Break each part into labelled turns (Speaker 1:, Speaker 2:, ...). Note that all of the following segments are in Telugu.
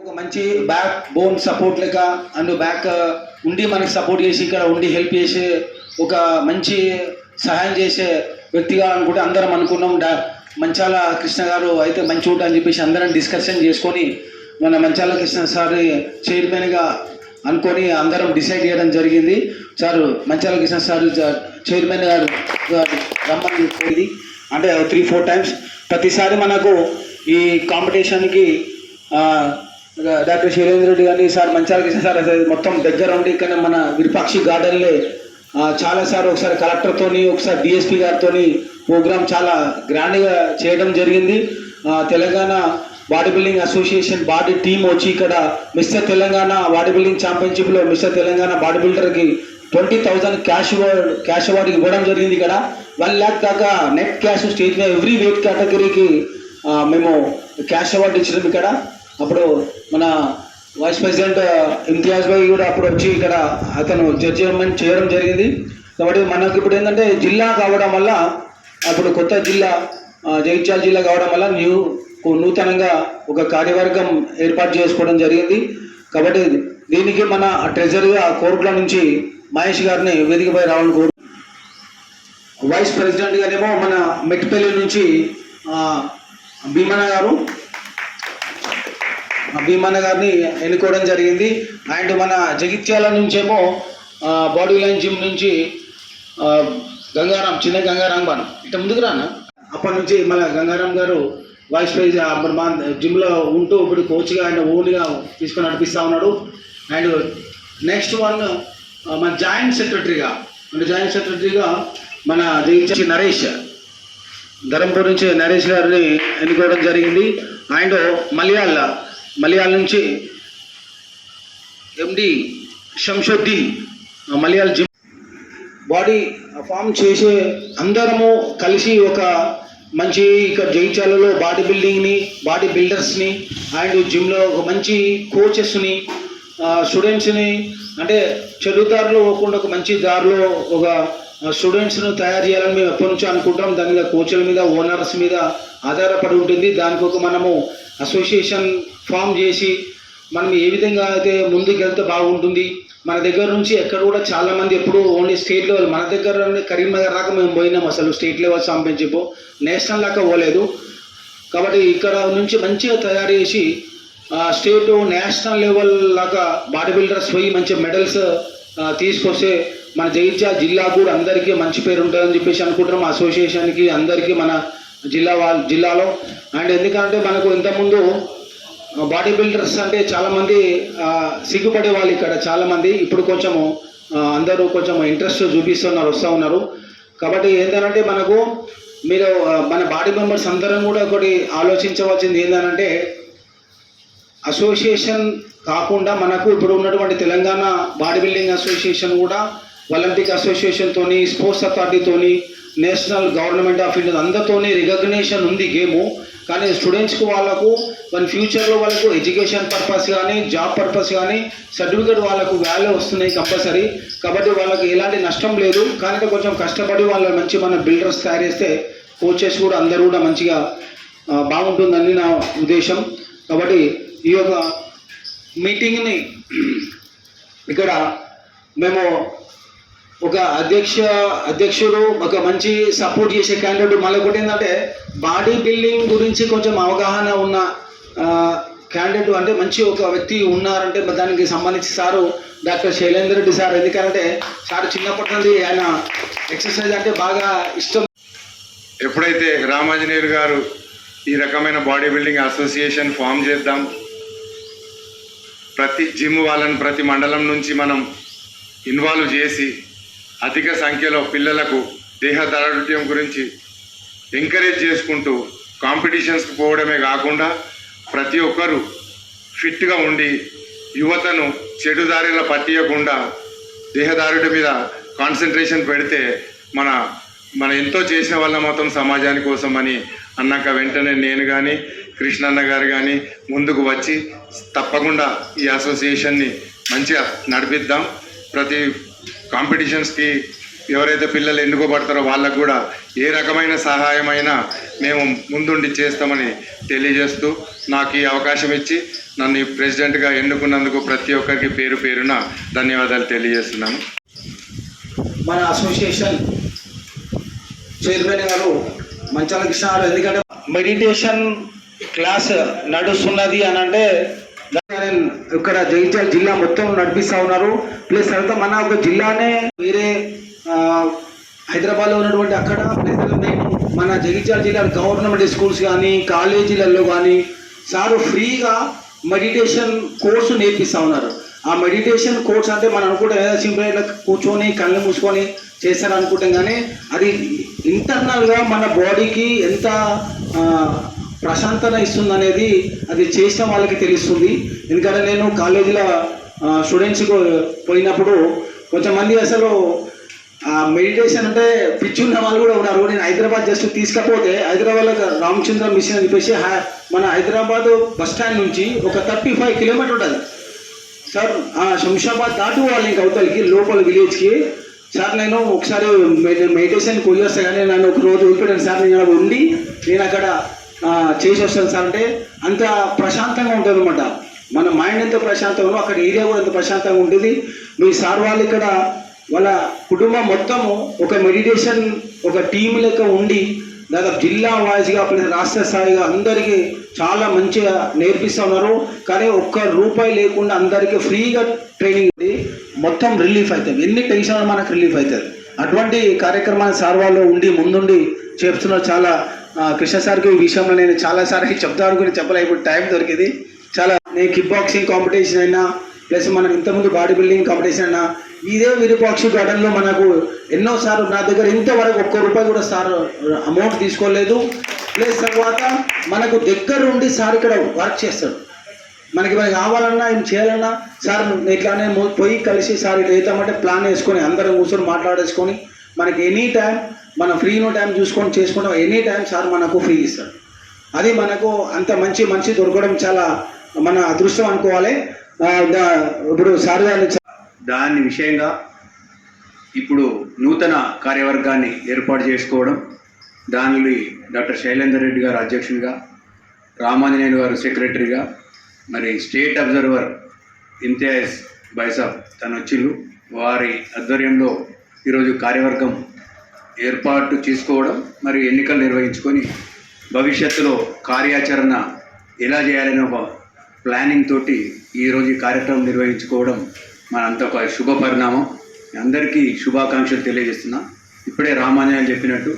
Speaker 1: ఒక మంచి బ్యాక్ బోన్ సపోర్ట్ లెక్క అండ్ బ్యాక్ uh, ఉండి మనకి సపోర్ట్ చేసి ఇక్కడ ఉండి హెల్ప్ చేసే ఒక మంచి సహాయం చేసే వ్యక్తిగా అనుకుంటే అందరం అనుకున్నాం. డా మంచాల కృష్ణ గారు అయితే మంచి ఊట అని చెప్పేసి అందరం డిస్కషన్ చేసుకొని మన మంచాల కృష్ణ సార్ చైర్మన్గా అనుకొని అందరం డిసైడ్ చేయడం జరిగింది. Sir Manchala Krishna sir chairman గారు రమ్మని అంటే త్రీ ఫోర్ టైమ్స్ ప్రతిసారి మనకు ఈ కాంపిటీషన్కి డాక్టర్ శైలేంద్ర రెడ్డి గారిని సార్ మంచాల కృష్ణ సార్ మొత్తం దగ్గర ఉండి ఇక్కడ మన విరుపాక్షి గార్డెన్లే చాలా సార్ ఒకసారి కలెక్టర్తోని ఒకసారి డిఎస్పీ గారితోని ప్రోగ్రామ్ చాలా గ్రాండ్గా చేయడం జరిగింది. Telangana body building association body team వచ్చి ఇక్కడ మిస్టర్ తెలంగాణ బాడీ బిల్డింగ్ ఛాంపియన్షిప్లో mister Telangana body బిల్డర్కి twenty thousand cash award cash award ఇవ్వడం జరిగింది ఇక్కడ. వన్ ల్యాక్ దాకా నెట్ క్యాష్ స్టేజ్ మీద ఎవ్రీ వెయిట్ కేటగిరీకి మేము క్యాష్ అవార్డు ఇచ్చినాం ఇక్కడ. అప్పుడు మన వైస్ ప్రెసిడెంట్ ఇమ్తియాజ్ భాయ్ కూడా అప్పుడు వచ్చి ఇక్కడ అతను జడ్జిమెంట్ చేయడం జరిగింది. కాబట్టి మనకు ఇప్పుడు ఏంటంటే జిల్లా కావడం వల్ల అప్పుడు కొత్త జిల్లా జగిత్యాల జిల్లా కావడం వల్ల న్యూ నూతనంగా ఒక కార్యవర్గం ఏర్పాటు చేసుకోవడం జరిగింది. కాబట్టి దీనికి మన ట్రెజరీగా కోర్టుల నుంచి మహేష్ గారిని వేదికపై రావాలని కోరు వైస్ ప్రెసిడెంట్ గారేమో మన మెట్పల్లి నుంచి భీమన గారు భీమన్న గారిని ఎన్నుకోవడం జరిగింది. అండ్ మన జగిత్యాల నుంచేమో బాడీ లైన్ జిమ్ నుంచి గంగారాం చిన్న గంగారాం బాను ఇట్లా ముందుకు రాను? అప్పటి నుంచి మన గంగారాం గారు వైస్ ప్రెసిడెంట్ మన మా జిమ్లో ఉంటూ ఇప్పుడు కోచ్గా ఆయన ఓన్గా తీసుకొని నడిపిస్తూ ఉన్నాడు. అండ్ నెక్స్ట్ వన్ మన జాయింట్ సెక్రటరీగా అంటే జాయింట్ సెక్రటరీగా మన జగిత్యాల నరేష్. ధరంపూర్ నుంచి నరేష్ గారిని ఎన్నుకోవడం జరిగింది. అండ్ మలయాళ మలయాళ నుంచి MD Shamshuddin Malyala gym body form చేసే అందరము కలిసి ఒక మంచి ఇక్కడ జయించాలలో బాడీ బిల్డింగ్ని బాడీ బిల్డర్స్ని అండ్ జిమ్లో ఒక మంచి కోచెస్ని స్టూడెంట్స్ని అంటే చెడు దారిలో పోకుండా ఒక మంచి దారిలో ఒక స్టూడెంట్స్ను తయారు చేయాలని మేము ఎప్పటి నుంచో అనుకుంటాం. దాని మీద కోచ్ల మీద ఓనర్స్ మీద ఆధారపడి ఉంటుంది. దానికి ఒక మనము అసోసియేషన్ ఫామ్ చేసి మనం ఏ విధంగా అయితే ముందుకు వెళ్తే బాగుంటుంది. మన దగ్గర నుంచి ఎక్కడ కూడా చాలా మంది ఎప్పుడు ఓన్లీ స్టేట్ లెవెల్ మన దగ్గర కరీంనగర్ దాకా మేము పోయినాం అసలు స్టేట్ లెవెల్ ఛాంపియన్షిప్ నేషనల్ దాకా పోలేదు. కాబట్టి ఇక్కడ నుంచి మంచిగా తయారు చేసి స్టేట్ నేషనల్ లెవెల్ లాగా బాడీ బిల్డర్స్ పోయి మంచి మెడల్స్ తీసుకొస్తే మన జగిత్యాల జిల్లా కూడా అందరికీ మంచి పేరు ఉంటుందని చెప్పేసి అనుకుంటున్నాం. అసోసియేషన్కి అందరికీ మన జిల్లా వాళ్ళ జిల్లాలో. అండ్ ఎందుకంటే మనకు ఇంతకుముందు బాడీ బిల్డర్స్ అంటే చాలామంది సిగ్గుపడే వాళ్ళు ఇక్కడ చాలామంది. ఇప్పుడు కొంచెము అందరూ కొంచెం ఇంట్రెస్ట్ చూపిస్తున్నారు వస్తూ ఉన్నారు. కాబట్టి ఏంటంటే మనకు మీరు మన బాడీ మెంబర్స్ అందరం కూడా ఒకటి ఆలోచించవలసింది ఏంటంటే అసోసియేషన్ కాకుండా మనకు ఇప్పుడు ఉన్నటువంటి తెలంగాణ బాడీ బిల్డింగ్ అసోసియేషన్ కూడా ఒలింపిక్ అసోసియేషన్తోని స్పోర్ట్స్ అథారిటీతోని నేషనల్ గవర్నమెంట్ ఆఫ్ ఇండియా అందరితోని రికగ్నేషన్ ఉంది గేము. కానీ స్టూడెంట్స్కి వాళ్ళకు మన ఫ్యూచర్లో వాళ్ళకు ఎడ్యుకేషన్ పర్పస్ కానీ జాబ్ పర్పస్ కానీ సర్టిఫికేట్ వాళ్ళకు వాల్యూ వస్తున్నాయి కంపల్సరీ కాబట్టి వాళ్ళకి ఎలాంటి నష్టం లేదు. కానీ కొంచెం కష్టపడి వాళ్ళ మంచి మన బిల్డర్స్ తయారు చేస్తే కోచెస్ కూడా అందరూ కూడా మంచిగా బాగుంటుందని నా ఉద్దేశం. కాబట్టి ఈ యొక్క మీటింగ్ని ఇక్కడ మేము ఒక అధ్యక్ష అధ్యక్షుడు ఒక మంచి సపోర్ట్ చేసే క్యాండిడేట్ మళ్ళీ ఒకటి ఏంటంటే బాడీ బిల్డింగ్ గురించి కొంచెం అవగాహన ఉన్న క్యాండిడేట్ అంటే మంచి ఒక వ్యక్తి ఉన్నారంటే దానికి సంబంధించి sir doctor Shailender Reddy sir. ఎందుకంటే సార్ చిన్నప్పటి నుండి ఆయన ఎక్సర్సైజ్ అంటే బాగా ఇష్టం.
Speaker 2: ఎప్పుడైతే రామాంజనేయులు గారు ఈ రకమైన బాడీ బిల్డింగ్ అసోసియేషన్ ఫామ్ చేద్దాం ప్రతి జిమ్ వాళ్ళని ప్రతి మండలం నుంచి మనం ఇన్వాల్వ్ చేసి అధిక సంఖ్యలో పిల్లలకు దేహ దారుఢ్యం గురించి ఎంకరేజ్ చేసుకుంటూ కాంపిటీషన్స్కి పోవడమే కాకుండా ప్రతి ఒక్కరూ ఫిట్గా ఉండి యువతను చెడు దారిలో పట్టియకుండా దేహదారుడి మీద కాన్సన్ట్రేషన్ పెడితే మన మన ఎంతో చేసిన వాళ్ళ మొత్తం సమాజాని కోసం అని అన్నాక వెంటనే నేను కానీ కృష్ణన్న గారు కానీ ముందుకు వచ్చి తప్పకుండా ఈ అసోసియేషన్ని మంచిగా నడిపిద్దాం. ప్రతి కాంపిటీషన్స్కి ఎవరైతే పిల్లలు ఎన్నుకోబడతారో వాళ్ళకు కూడా ఏ రకమైన సహాయమైనా మేము ముందుండి చేస్తామని తెలియజేస్తూ నాకు ఈ అవకాశం ఇచ్చి నన్ను ఈ ప్రెసిడెంట్గా ఎన్నుకున్నందుకు ప్రతి ఒక్కరికి పేరు పేరున ధన్యవాదాలు తెలియజేస్తున్నాను.
Speaker 1: మన అసోసియేషన్ చైర్మన్ గారు మంచాల కృష్ణ ఎందుకంటే మెడిటేషన్ క్లాస్ నడుస్తున్నది అని అంటే ఇక్కడ జగిత్యాల జిల్లా మొత్తం నడిపిస్తా ఉన్నారు. ప్లస్ తర్వాత మన ఒక జిల్లానే వేరే హైదరాబాద్లో ఉన్నటువంటి అక్కడ మన జగిత్యాల జిల్లా గవర్నమెంట్ స్కూల్స్ కానీ కాలేజీలలో కానీ సారు ఫ్రీగా మెడిటేషన్ కోర్సు నేర్పిస్తా ఉన్నారు. ఆ మెడిటేషన్ కోర్స్ అంటే మనం అనుకుంటాం ఏదో సింపుల్ ఇట్లా కూర్చొని కళ్ళు మూసుకొని చేస్తారు అనుకుంటాం కానీ అది ఇంటర్నల్గా మన బాడీకి ఎంత ప్రశాంతత ఇస్తుంది అనేది అది చేసిన వాళ్ళకి తెలుస్తుంది. ఎందుకంటే నేను కాలేజీలో స్టూడెంట్స్కి పోయినప్పుడు కొంతమంది అసలు మెడిటేషన్ అంటే పిచ్చి ఉన్న వాళ్ళు కూడా ఉన్నారు. నేను హైదరాబాద్ జస్ట్ తీసుకపోతే హైదరాబాద్లో రామచంద్ర మిషన్ అని చెప్పేసి మన హైదరాబాద్ బస్ స్టాండ్ నుంచి ఒక థర్టీ ఫైవ్ కిలోమీటర్ ఉంటుంది. సార్ ఆ శంషాబాద్ దాటి పోవాలి ఇంకా అవతలకి లోపల విలేజ్కి సార్ నేను ఒకసారి మెడిటేషన్ పోయి కానీ నన్ను ఒక రోజు వదిలిపెట్టాను సార్ నేను అక్కడ ఉండి నేను అక్కడ చేసి వస్తాను సార్ అంటే అంత ప్రశాంతంగా ఉంటుంది అనమాట మన మైండ్ ఎంత ప్రశాంతంగా అక్కడ ఏరియా కూడా ఎంత ప్రశాంతంగా ఉంటుంది. మీ సార్ వాళ్ళు ఇక్కడ వాళ్ళ కుటుంబం మొత్తము ఒక మెడిటేషన్ ఒక టీం లెక్క ఉండి దాదాపు జిల్లా వాయిస్గా ప్లస్ రాష్ట్ర స్థాయిగా అందరికీ చాలా మంచిగా నేర్పిస్తూ ఉన్నారు. కానీ ఒక్క రూపాయి లేకుండా అందరికీ ఫ్రీగా ట్రైనింగ్ ఉంది. మొత్తం రిలీఫ్ అవుతుంది ఎన్ని టెన్షన్ మనకు రిలీఫ్ అవుతుంది అటువంటి కార్యక్రమాన్ని సార్ వాళ్ళు ఉండి ముందుండి చేస్తున్నారు చాలా కృష్ణ సార్కి ఈ విషయంలో నేను చాలా సార్లు చెప్తా అనుకుని చెప్పలే ఇప్పుడు టైం దొరికింది. చాలా నేను కిక్ బాక్సింగ్ కాంపిటీషన్ అయినా ప్లస్ మనం ఇంతకుముందు బాడీ బిల్డింగ్ కాంపిటీషన్ అయినా ఇదే విరూపాక్షి గార్డెన్లో మనకు ఎన్నోసార్లు నా దగ్గర ఇంతవరకు ఒక్క రూపాయి కూడా సార్ అమౌంట్ తీసుకోలేదు. ప్లస్ తర్వాత మనకు దగ్గరుండి సార్ ఇక్కడ వర్క్ చేస్తాడు. మనకి మనకి కావాలన్నా ఏం చేయాలన్నా సార్ ఇట్లానే పోయి కలిసి సార్ ఇట్లా అవుతామంటే ప్లాన్ వేసుకొని అందరం కూర్చొని మాట్లాడేసుకొని మనకి ఎనీ టైం మనం ఫ్రీనో టైం చూసుకొని చేసుకుంటాం ఎనీ టైం సార్ మనకు ఫ్రీ ఇస్తాడు అది మనకు అంత మంచి మనిషి దొరకడం చాలా మన అదృష్టం అనుకోవాలి. ఇప్పుడు సార్
Speaker 3: దాని విషయంగా ఇప్పుడు నూతన కార్యవర్గాన్ని ఏర్పాటు చేసుకోవడం దానిలో డాక్టర్ శైలేందర్ రెడ్డి గారు అధ్యక్షునిగా రామాంజనేయులు గారు సెక్రటరీగా మరి స్టేట్ అబ్జర్వర్ ఇంతియాజ్ బైసాబ్ తన వచ్చిళ్ళు వారి ఆధ్వర్యంలో ఈరోజు కార్యవర్గం ఏర్పాటు చేసుకోవడం మరి ఎన్నికలు నిర్వహించుకొని భవిష్యత్తులో కార్యాచరణ ఎలా చేయాలనే ఒక ప్లానింగ్ తోటి ఈరోజు ఈ కార్యక్రమం నిర్వహించుకోవడం మనంత ఒక శుభ పరిణామం. అందరికీ శుభాకాంక్షలు తెలియజేస్తున్నా. ఇప్పుడే రామాంజనేయులు చెప్పినట్టు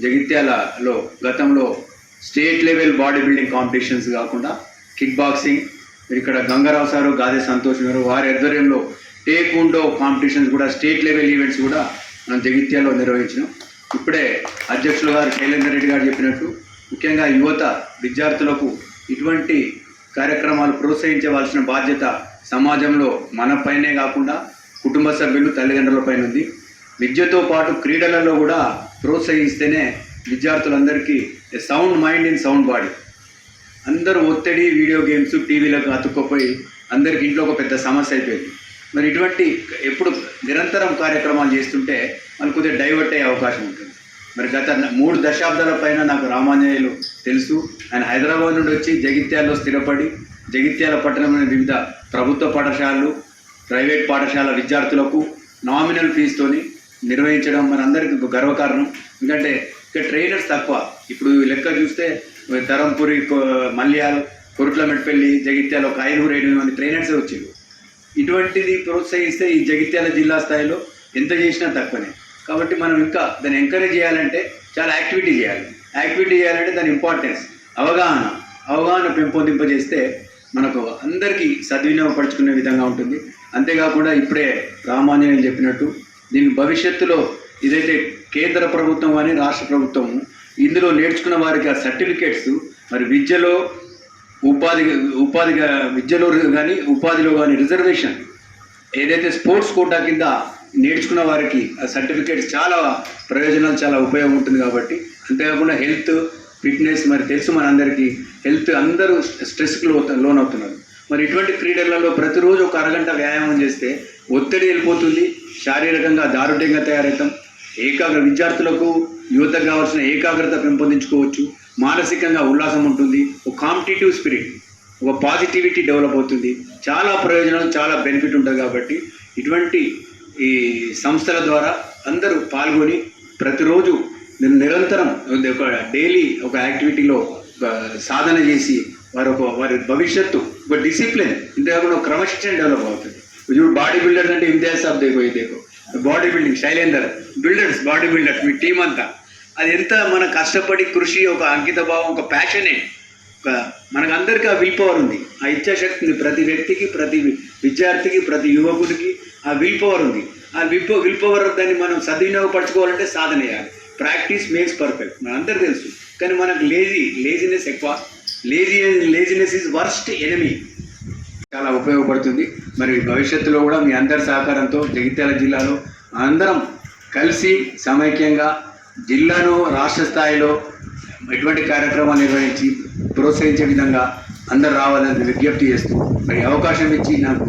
Speaker 3: జగిత్యాలలో గతంలో state level body building competitions కాకుండా కిక్ బాక్సింగ్ ఇక్కడ గంగారావు సారు గాదే సంతోష్ గారు వారి ఆధ్వర్యంలో టేక్ ఉండో కాంపిటీషన్స్ కూడా స్టేట్ లెవెల్ ఈవెంట్స్ కూడా మనం జగిత్యాలో నిర్వహించినాం. ఇప్పుడే అధ్యక్షులు గారు శైలేందర్ రెడ్డి గారు చెప్పినట్టు ముఖ్యంగా యువత విద్యార్థులకు ఇటువంటి కార్యక్రమాలు ప్రోత్సహించవలసిన బాధ్యత సమాజంలో మనపైనే కాకుండా కుటుంబ సభ్యులు తల్లిదండ్రులపైన ఉంది. విద్యతో పాటు క్రీడలలో కూడా ప్రోత్సహిస్తేనే విద్యార్థులందరికీ sound mind in sound body అందరూ ఒత్తిడి వీడియో గేమ్స్ టీవీలకు అతుక్కపోయి అందరికి ఇంట్లో ఒక పెద్ద సమస్య అయిపోయింది. మరి ఇటువంటి ఎప్పుడు నిరంతరం కార్యక్రమాలు చేస్తుంటే మనకు కొద్దిగా డైవర్ట్ అయ్యే అవకాశం ఉంటుంది. మరి గత మూడు దశాబ్దాల పైన నాకు రామాంజనేయులు తెలుసు. ఆయన హైదరాబాద్ నుండి వచ్చి జగిత్యాలలో స్థిరపడి జగిత్యాల పట్టణంలోని వివిధ ప్రభుత్వ పాఠశాలలు ప్రైవేట్ పాఠశాల విద్యార్థులకు నామినల్ ఫీజుతోని నిర్వహించడం మనందరికీ గర్వకారణం. ఎందుకంటే ఇక్కడ ట్రైనర్స్ తక్కువ. ఇప్పుడు లెక్క చూస్తే తరంపురి కొ- కొరుట్ల కొరుట్లమెట్పల్లి జగిత్యాల ఒక ఐదుగురు ఏడు మంది ట్రైనర్సే వచ్చారు ఇటువంటిది ప్రోత్సహిస్తే ఈ జగిత్యాల జిల్లా స్థాయిలో ఎంత చేసినా తక్కువనే. కాబట్టి మనం ఇంకా దాన్ని ఎంకరేజ్ చేయాలంటే చాలా యాక్టివిటీ చేయాలి. యాక్టివిటీ చేయాలంటే దాని ఇంపార్టెన్స్ అవగాహన అవగాహన పెంపొందింపజేస్తే మనకు అందరికీ సద్వినియోగపరచుకునే విధంగా ఉంటుంది. అంతేకాకుండా ఇప్పుడే రామాంజనేయులు చెప్పినట్టు దీని భవిష్యత్తులో ఇదైతే కేంద్ర ప్రభుత్వం కానీ రాష్ట్ర ప్రభుత్వం ఇందులో నేర్చుకున్న వారికి ఆ సర్టిఫికేట్స్ మరి విద్యలో ఉపాధి ఉపాధిగా విద్యలో కానీ ఉపాధిలో కానీ రిజర్వేషన్ ఏదైతే స్పోర్ట్స్ కోటా కింద నేర్చుకున్న వారికి ఆ సర్టిఫికేట్స్ చాలా ప్రయోజనాలు చాలా ఉపయోగం ఉంటుంది కాబట్టి అంతేకాకుండా హెల్త్ ఫిట్నెస్ మరి తెలుసు మనందరికీ. హెల్త్ అందరూ స్ట్రెస్కి లో లోన్ అవుతున్నారు మరి ఇటువంటి క్రీడలలో ప్రతిరోజు ఒక అరగంట వ్యాయామం చేస్తే ఒత్తిడి వెళ్ళిపోతుంది శారీరకంగా దారుఢ్యంగా తయారవుతాం. ఏకాగ్ర విద్యార్థులకు యువతకు కావాల్సిన ఏకాగ్రత పెంపొందించుకోవచ్చు. మానసికంగా ఉల్లాసం ఉంటుంది. ఒక కాంపిటేటివ్ స్పిరిట్ ఒక పాజిటివిటీ డెవలప్ అవుతుంది. చాలా ప్రయోజనాలు చాలా బెనిఫిట్ ఉంటుంది కాబట్టి ఇటువంటి ఈ సంస్థల ద్వారా అందరూ పాల్గొని ప్రతిరోజు నిరంతరం ఒక డైలీ ఒక యాక్టివిటీలో ఒక సాధన చేసి వారి ఒక వారి భవిష్యత్తు ఒక డిసిప్లిన్ ఇంతేకాకుండా క్రమశిక్షణ డెవలప్ అవుతుంది. ఇప్పుడు బాడీ బిల్డర్స్ అంటే ఇంతియాజ్ సాబ్ దేకో దేకో body building Shailender builders body builders మీ టీం అంతా. అది ఎంత మన కష్టపడి కృషి ఒక అంకిత భావం ఒక ప్యాషనే ఒక మనకు అందరికీ ఆ విల్ పవర్ ఉంది. ఆ ఇచ్చాశక్తిని ప్రతి వ్యక్తికి ప్రతి విద్యార్థికి ప్రతి యువకుడికి ఆ విల్ పవర్ ఉంది. ఆ విల్ విల్ పవర్ దాన్ని మనం సద్వినియోగపరచుకోవాలంటే సాధన చేయాలి. ప్రాక్టీస్ మేక్స్ పర్ఫెక్ట్ మన అందరు తెలుసు. కానీ మనకు లేజీ లేజినెస్ ఎక్కువ. Lazy laziness is worst enemy చాలా ఉపయోగపడుతుంది. మరి భవిష్యత్తులో కూడా మీ అందరి సహకారంతో జగిత్యాల జిల్లాలో అందరం కలిసి సమైక్యంగా జిల్లాను రాష్ట్ర స్థాయిలో ఎటువంటి కార్యక్రమాలు నిర్వహించి ప్రోత్సహించే విధంగా అందరు రావాలని విజ్ఞప్తి చేస్తూ మరి అవకాశం ఇచ్చి నాకు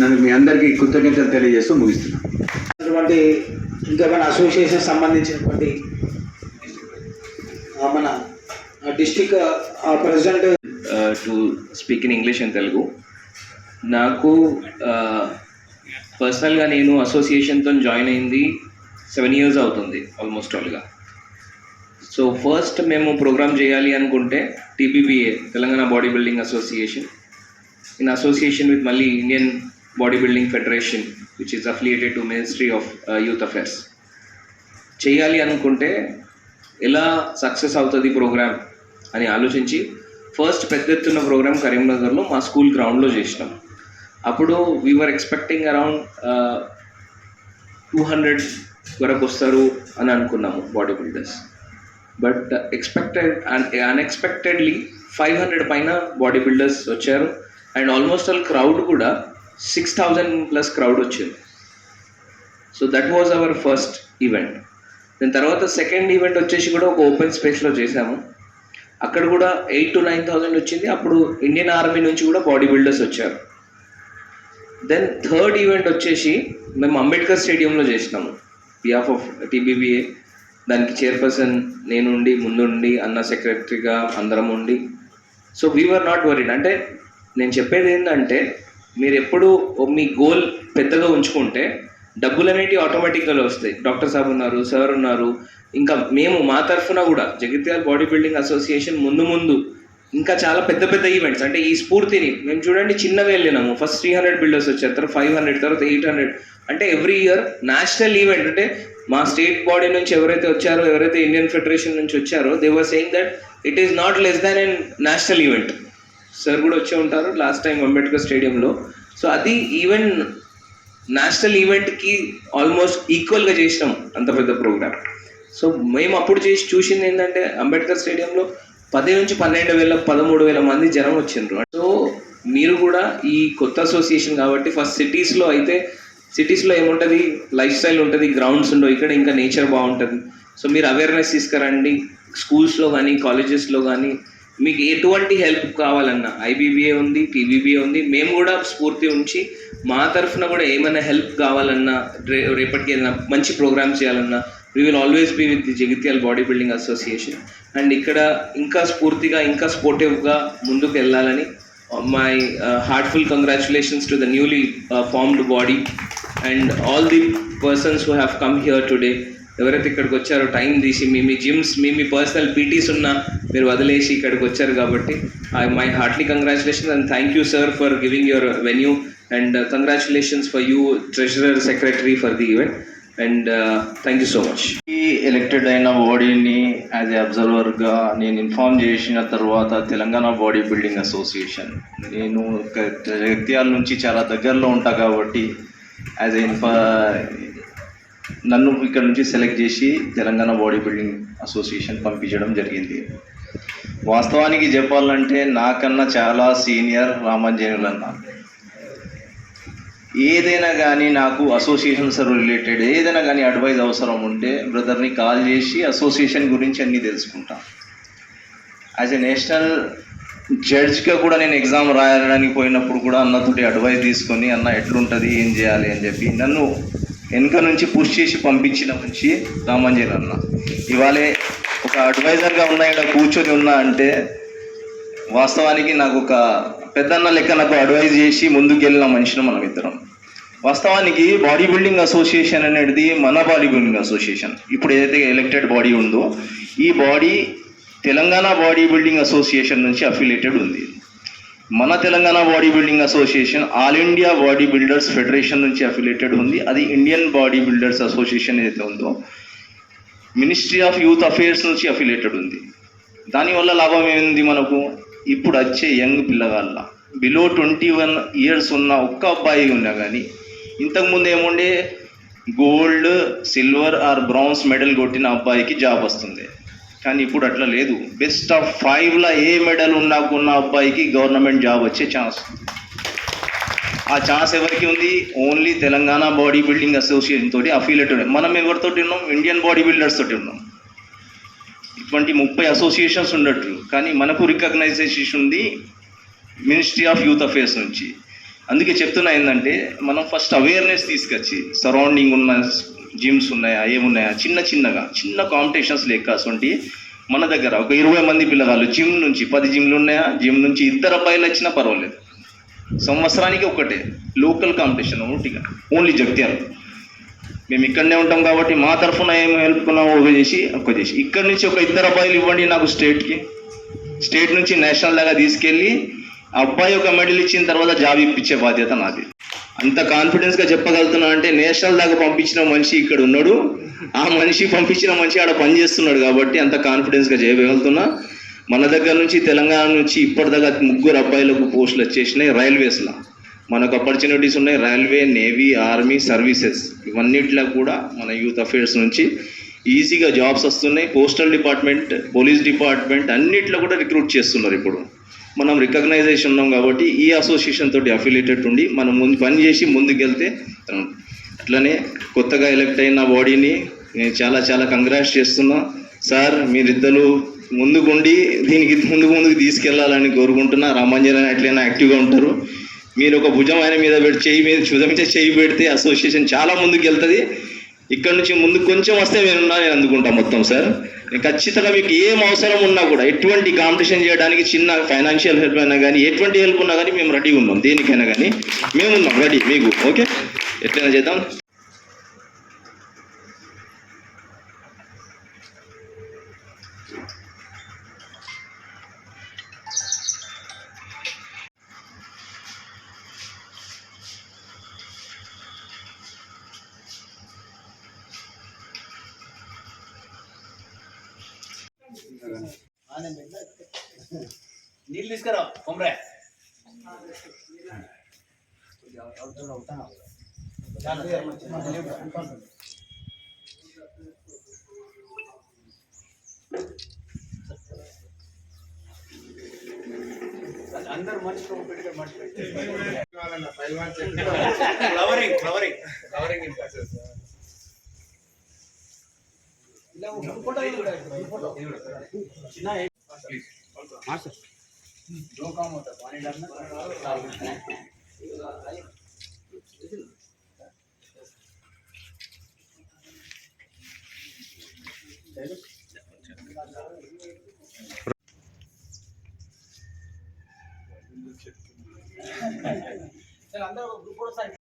Speaker 3: నన్ను మీ అందరికీ కృతజ్ఞతలు తెలియజేస్తూ ముగిస్తున్నాను
Speaker 1: అటువంటి ఇంకా మన అసోసియేషన్ సంబంధించినటువంటి ఆ, మన district president
Speaker 4: to speak in English and Telugu నాకు పర్సనల్గా నేను అసోసియేషన్తో జాయిన్ అయింది సెవెన్ ఇయర్స్ అవుతుంది ఆల్మోస్ట్ ఆల్గా. సో ఫస్ట్ మేము ప్రోగ్రామ్ చేయాలి అనుకుంటే TBBA Telangana body building association. In association with మళ్ళీ Indian body building federation which is affiliated to ministry of youth affairs చేయాలి అనుకుంటే ఎలా సక్సెస్ అవుతుంది ప్రోగ్రామ్ అని ఆలోచించి ఫస్ట్ పెద్ద ఎత్తున ప్రోగ్రామ్ కరీంనగర్లో మా స్కూల్ గ్రౌండ్లో చేసినాం. అప్పుడు we're expecting around two hundred వరకు వస్తారు అని అనుకున్నాము body builders but expected and unexpectedly five hundred పైన బాడీ బిల్డర్స్ వచ్చారు. అండ్ ఆల్మోస్ట్ ఆల్ క్రౌడ్ కూడా సిక్స్ థౌజండ్ ప్లస్ క్రౌడ్ వచ్చింది. So that was our first event దాని తర్వాత సెకండ్ ఈవెంట్ వచ్చేసి కూడా ఒక ఓపెన్ స్పేస్లో చేశాము. అక్కడ కూడా ఎయిట్ టు నైన్ థౌజండ్ వచ్చింది. అప్పుడు ఇండియన్ ఆర్మీ నుంచి కూడా బాడీ బిల్డర్స్ వచ్చారు. దెన్ థర్డ్ ఈవెంట్ వచ్చేసి మేము అంబేద్కర్ స్టేడియంలో చేసినాము. బిహాఫ్ ఆఫ్ టీబీబీఏ దానికి చైర్పర్సన్ నేను ఉండి ముందుండి అన్న సెక్రటరీగా అందరం ఉండి. సో వీఆర్ నాట్ వరీడ్ అంటే నేను చెప్పేది ఏంటంటే మీరు ఎప్పుడు మీ గోల్ పెద్దగా ఉంచుకుంటే డబ్బులు అనేటివి ఆటోమేటిక్గా వస్తాయి. డాక్టర్ సాబ్ ఉన్నారు సార్ ఉన్నారు. ఇంకా మేము మా తరఫున కూడా జగిత్యాల బాడీ బిల్డింగ్ అసోసియేషన్ ముందు ముందు ఇంకా చాలా పెద్ద పెద్ద ఈవెంట్స్ అంటే ఈ స్ఫూర్తిని మేము చూడండి చిన్నగా వెళ్ళినాము. ఫస్ట్ త్రీ హండ్రెడ్ బిల్డర్స్ వచ్చారు తర్వాత ఫైవ్ హండ్రెడ్ తర్వాత ఎయిట్ హండ్రెడ్ అంటే ఎవ్రీ ఇయర్ నేషనల్ ఈవెంట్ అంటే మా స్టేట్ బాడీ నుంచి ఎవరైతే వచ్చారో ఎవరైతే ఇండియన్ ఫెడరేషన్ నుంచి వచ్చారో they were saying that it is not less than an national event sir కూడా వచ్చే ఉంటారు లాస్ట్ టైం అంబేద్కర్ స్టేడియంలో సో అది ఈవెన్ నేషనల్ ఈవెంట్కి ఆల్మోస్ట్ ఈక్వల్గా చేసినాం అంత పెద్ద ప్రోగ్రామ్ సో మేము అప్పుడు చేసి చూసింది ఏంటంటే అంబేద్కర్ స్టేడియంలో పది నుంచి పన్నెండు వేల పదమూడు వేల మంది జనం వచ్చిండ్రు. సో మీరు కూడా ఈ కొత్త అసోసియేషన్ కాబట్టి ఫస్ట్ సిటీస్లో అయితే సిటీస్లో ఏముంటుంది? లైఫ్ స్టైల్ ఉంటుంది గ్రౌండ్స్ ఉండవు ఇక్కడ ఇంకా నేచర్ బాగుంటుంది. సో మీరు అవేర్నెస్ తీసుకురండి స్కూల్స్లో కానీ కాలేజెస్లో కానీ. మీకు ఎటువంటి హెల్ప్ కావాలన్నా ఐబీబీఏ ఉంది టీబీబీఏ ఉంది మేము కూడా స్ఫూర్తి ఉంచి మా తరఫున కూడా ఏమైనా హెల్ప్ కావాలన్నా రే రేపటికి ఏదైనా మంచి ప్రోగ్రామ్ చేయాలన్నా we will always be with the Jagtial body building association and ఇక్కడ ఇంకా స్ఫూర్తిగా ఇంకా స్పోర్టివ్గా ముందుకు వెళ్ళాలని my heartful congratulations to the newly formed body and all the persons who have come here today ఎవరైతే ఇక్కడికి వచ్చారో టైం తీసి మీ మీ జిమ్స్ మీ మీ పర్సనల్ పీటీస్ ఉన్నా మీరు వదిలేసి ఇక్కడికి వచ్చారు కాబట్టి I my heartly congratulations and thank you sir for giving your venue and congratulations for you treasurer secretary for the event and thank you so much
Speaker 5: ఈ ఎలక్టెడ్ అయిన బాడీని యాజ్ ఏ అబ్జర్వర్గా నేను ఇన్ఫార్మ్ చేసిన తర్వాత తెలంగాణ బాడీ బిల్డింగ్ అసోసియేషన్ నేను జగిత్యాల నుంచి చాలా దగ్గరలో ఉంటా కాబట్టి యాజ్ ఏ ఇన్ఫా నన్ను ఇక్కడ నుంచి సెలెక్ట్ చేసి తెలంగాణ బాడీ బిల్డింగ్ అసోసియేషన్ పంపించడం జరిగింది. వాస్తవానికి చెప్పాలంటే నాకన్నా చాలా సీనియర్ రామంజనులు అన్న. ఏదైనా కానీ నాకు అసోసియేషన్స్ రిలేటెడ్ ఏదైనా కానీ అడ్వైజ్ అవసరం ఉంటే బ్రదర్ని కాల్ చేసి అసోసియేషన్ గురించి అన్నీ తెలుసుకుంటా. యాజ్ ఎ నేషనల్ జడ్జ్గా కూడా నేను ఎగ్జామ్ రాయడానికి పోయినప్పుడు కూడా అన్నతోటి అడ్వైజ్ తీసుకొని అన్న ఎట్లుంటుంది? ఏం చేయాలి? అని చెప్పి నన్ను వెనుక నుంచి పుష్ చేసి పంపించిన నుంచి రామంజన్ అన్న. ఇవాళ ఒక అడ్వైజర్గా ఉన్నా ఇక్కడ కూర్చొని ఉన్నా అంటే వాస్తవానికి నాకు ఒక పెద్దన్న లెక్క నాకు అడ్వైజ్ చేసి ముందుకెళ్ళిన మనిషిని మనం ఇద్దరం వాస్తవానికి బాడీ బిల్డింగ్ అసోసియేషన్ అనేది మన బాడీ బిల్డింగ్ అసోసియేషన్ ఇప్పుడు ఏదైతే ఎలక్టెడ్ బాడీ ఉందో ఈ body Telangana body building association నుంచి అఫిలియేటెడ్ ఉంది. మన Telangana body building association all India body builders federation నుంచి అఫిలియేటెడ్ ఉంది. అది ఇండియన్ బాడీ బిల్డర్స్ అసోసియేషన్ ఏదైతే ఉందో మినిస్ట్రీ ఆఫ్ యూత్ అఫేర్స్ నుంచి అఫిలియేటెడ్ ఉంది. దానివల్ల లాభం ఏంది మనకు? ఇప్పుడు వచ్చే యంగ్ పిల్లగాళ్ళ. బిలో ట్వంటీ వన్ ఇయర్స్ ఉన్న ఒక్క అబ్బాయి ఉన్నా కానీ ఇంతకుముందు ఏముండే gold silver or bronze medal కొట్టిన అబ్బాయికి జాబ్ వస్తుంది. కానీ ఇప్పుడు అట్లా లేదు. బెస్ట్ ఆఫ్ ఫైవ్లో ఏ మెడల్ ఉన్న అబ్బాయికి గవర్నమెంట్ జాబ్ వచ్చే ఛాన్స్ ఉంది ఆ ఛాన్స్ ఎవరికి ఉంది? Only Telangana body building association తోటి అఫిలియేటెడ్ మనం ఎవరితోటి ఉన్నాం? ఇండియన్ బాడీ బిల్డర్స్ తోటి ఉన్నాం. ఇటువంటి ముప్పై అసోసియేషన్స్ ఉండట్లు కానీ మనకు రికగ్నైజేషన్ ఉంది మినిస్ట్రీ ఆఫ్ యూత్ అఫేర్స్ నుంచి. అందుకే చెప్తున్నా ఏంటంటే మనం ఫస్ట్ అవేర్నెస్ తీసుకొచ్చి సరౌండింగ్ ఉన్న జిమ్స్ ఉన్నాయా ఏమున్నాయా చిన్న చిన్నగా చిన్న కాంపిటీషన్స్ లెక్క అటువంటి మన దగ్గర ఒక ఇరవై మంది పిల్లగాళ్ళు జిమ్ నుంచి పది జిమ్లు ఉన్నాయా జిమ్ నుంచి ఇద్దరు అబ్బాయిలు వచ్చినా పర్వాలేదు. సంవత్సరానికి ఒకటే లోకల్ కాంపిటీషన్ ఒకటిగా ఓన్లీ జగిత్యాల. మేము ఇక్కడనే ఉంటాం కాబట్టి మా తరఫున ఏం హెల్ప్ కున్నామో ఒక చేసి ఒక చేసి. ఇక్కడ నుంచి ఒక ఇద్దరు అబ్బాయిలు ఇవ్వండి నాకు స్టేట్కి స్టేట్ నుంచి నేషనల్ దాకా తీసుకెళ్ళి అబ్బాయి ఒక మెడల్ ఇచ్చిన తర్వాత జాబ్ ఇప్పించే బాధ్యత నాది. అంత కాన్ఫిడెన్స్గా చెప్పగలుగుతున్నా అంటే నేషనల్ దాకా పంపించిన మనిషి ఇక్కడ ఉన్నాడు. ఆ మనిషి పంపించిన మనిషి ఆడ పని చేస్తున్నాడు కాబట్టి అంత కాన్ఫిడెన్స్గా చేయగలుగుతున్నా. మన దగ్గర నుంచి తెలంగాణ నుంచి ఇప్పటిదాకా ముగ్గురు అబ్బాయిలకు పోస్టులు వచ్చేసినాయి రైల్వేస్లో. మనకు ఆపర్చునిటీస్ ఉన్నాయి రైల్వే నేవీ ఆర్మీ సర్వీసెస్. ఇవన్నిట్లో కూడా మన యూత్ అఫేర్స్ నుంచి ఈజీగా జాబ్స్ వస్తున్నాయి. పోస్టల్ డిపార్ట్మెంట్ పోలీస్ డిపార్ట్మెంట్ అన్నిట్లో కూడా రిక్రూట్ చేస్తున్నారు ఇప్పుడు. మనం రికగ్నైజేషన్ ఉన్నాం కాబట్టి ఈ అసోసియేషన్ తోటి అఫిలియేటెడ్ ఉండి మనం ముందు పని చేసి ముందుకెళ్తే అట్లనే కొత్తగా ఎలక్ట్ అయిన బాడీని నేను చాలా చాలా కంగ్రాట్స్ చేస్తున్నా. సార్ మీరిద్దరు ముందుకుండి దీనికి ముందుకు ముందుకు తీసుకెళ్ళాలని కోరుకుంటున్నా. రామాంజన్ ఎట్లయినా యాక్టివ్గా ఉంటారు. మీరు ఒక భుజం ఆయన మీద పెట్టి చెయ్యి మీద భుజం మీద చెయ్యి పెడితే అసోసియేషన్ చాలా ముందుకు వెళ్తుంది ఇక్కడ నుంచి ముందు కొంచెం వస్తే నేనున్నా నేను అందుకుంటా మొత్తం సార్. నేను ఖచ్చితంగా మీకు ఏం అవసరం ఉన్నా కూడా ఎటువంటి కాంపిటీషన్ చేయడానికి చిన్న ఫైనాన్షియల్ హెల్ప్ అయినా కానీ ఎటువంటి హెల్ప్ ఉన్నా కానీ మేము రెడీ ఉన్నాం. దేనికైనా కానీ మేము ఉన్నాం రెడీ మీకు ఓకే? ఎట్లయినా చేద్దాం.
Speaker 1: ఇల్లు తీసుకురా కొమ్రే అందరు మనిషి flowering flowering flowering
Speaker 6: in process ఇలా ఫోటో ఫోటో చిన్న మాస్టర్ जो काम होता है पानी डालना అందరూ